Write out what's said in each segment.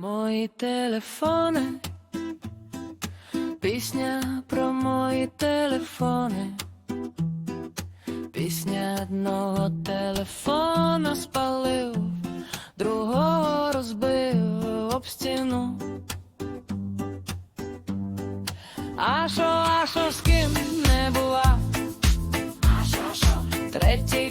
Мої телефони, пісня про мої телефони, пісня одного телефона спалив, другого розбив об стіну. А що, а що з ким не бува? Третій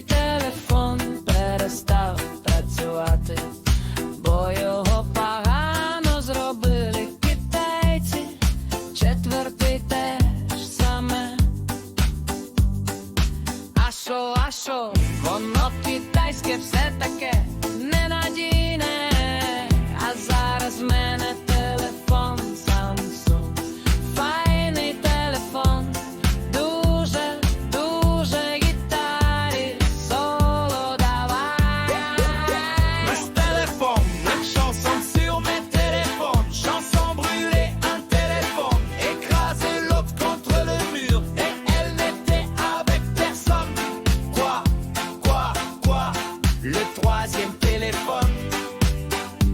Le troisième téléphone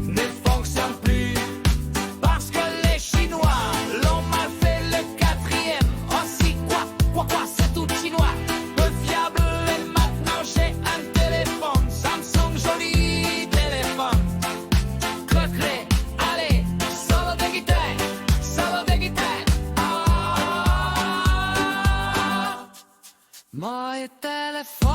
ne fonctionne plus parce que les Chinois l'ont mal fait. Le quatrième oh aussi, quoi, quoi, quoi, c'est tout chinois. Peu fiable et maintenant j'ai un téléphone Samsung, joli téléphone. Crocré, allez, solo de guitare, solo de guitare. Ah. Moje telefon